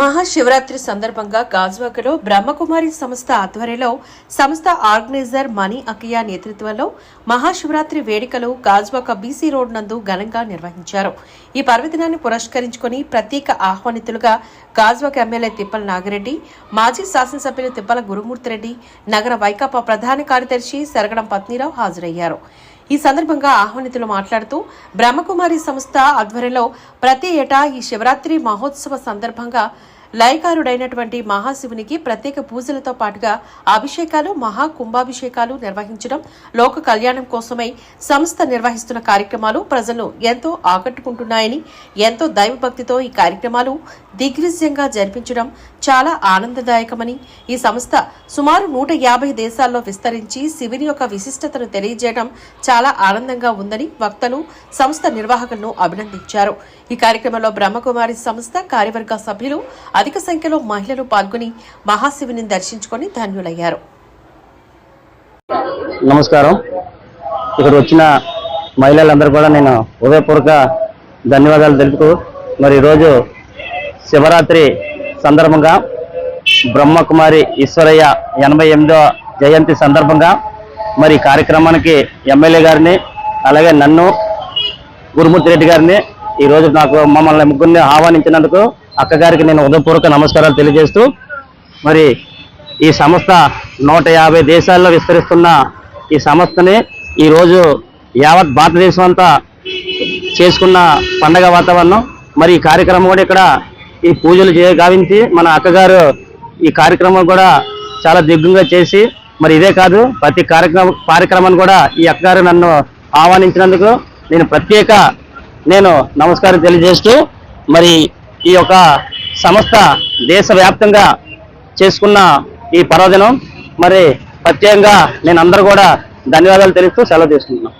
మహాశివరాత్రి సందర్భంగా గాజువాకలో బ్రహ్మకుమారి సంస్థ ఆధ్వర్యంలో సంస్థ ఆర్గనైజర్ మణి అకియా నేతృత్వంలో మహాశివరాత్రి వేడుకలు గాజువాక బీసీ రోడ్ నందు ఘనంగా నిర్వహించారు. ఈ పర్వదినాన్ని పురస్కరించుకుని ప్రత్యేక ఆహ్వానితులుగా గాజువాక ఎమ్మెల్యే తిప్పల నాగిరెడ్డి మాజీ శాసనసభ్యులు తిప్పల గురుమూర్తిరెడ్డి నగర వైకాపా ప్రధాన కార్యదర్శి సరగడం పత్నిరావు హాజరయ్యారు. ఈ సందర్భంగా ఆహ్వానితులు మాట్లాడుతూ బ్రహ్మకుమారి సంస్థ ఆధ్వర్యంలో ప్రతి ఏటా ఈ శివరాత్రి మహోత్సవ సందర్భంగా లయకారుడైనటువంటి మహాశివునికి ప్రత్యేక పూజలతో పాటుగా అభిషేకాలు మహా కుంభాభిషేకాలు నిర్వహించడం లోక కళ్యాణం కోసమై సంస్థ నిర్వహిస్తున్న కార్యక్రమాలు ప్రజలను ఎంతో ఆకట్టుకుంటున్నాయని ఎంతో దైవభక్తితో ఈ కార్యక్రమాలు దిగ్విజయంగా జరిపించడం చాలా ఆనందదాయకమని ఈ సంస్థ సుమారు నూట యాభై దేశాల్లో విస్తరించి శివుని యొక్క విశిష్టతను తెలియజేయడం చాలా ఆనందంగా ఉందని వక్తలు సంస్థ నిర్వాహకులను అభినందించారు. ఈ కార్యక్రమంలో బ్రహ్మకుమారి సంస్థ కార్యవర్గ సభ్యులు అధిక సంఖ్యలో మహిళలు పాల్గొని మహాశివుని దర్శించుకొని ధన్యులయ్యారు. నమస్కారం. ఇక్కడ వచ్చిన మహిళలందరూ కూడా నేను హృదయపూర్వక ధన్యవాదాలు తెలుపుతూ మరి ఈరోజు శివరాత్రి సందర్భంగా బ్రహ్మకుమారి ఈశ్వరయ్య ఎనభై ఎనిమిదో జయంతి సందర్భంగా మరి కార్యక్రమానికి ఎమ్మెల్యే గారిని అలాగే నన్ను గురుమూర్తి రెడ్డి గారిని ఈరోజు నాకు మమ్మల్ని ముగ్గురిని ఆహ్వానించినందుకు అక్కగారికి నేను హృదయపూర్వక నమస్కారాలు తెలియజేస్తూ మరి ఈ సంస్థ నూట యాభై దేశాల్లో విస్తరిస్తున్న ఈ సంస్థని ఈరోజు యావత్ భారతదేశం అంతా చేసుకున్న పండగ వాతావరణం. మరి ఈ కార్యక్రమం కూడా ఇక్కడ ఈ పూజలు చే గావించి మన అక్కగారు ఈ కార్యక్రమం కూడా చాలా దిగ్గుగా చేసి మరి ఇదే కాదు ప్రతి కార్యక్రమం కార్యక్రమాన్ని కూడా ఈ అక్కగారు నన్ను ఆహ్వానించినందుకు నేను ప్రత్యేక నేను నమస్కారం తెలియజేస్తూ మరి ఈ యొక్క సంస్థ దేశవ్యాప్తంగా చేసుకున్న ఈ పర్వదినం. మరి ప్రత్యేకంగా నేను అందరూ కూడా ధన్యవాదాలు తెలుస్తూ సెలవు తీసుకుంటున్నాను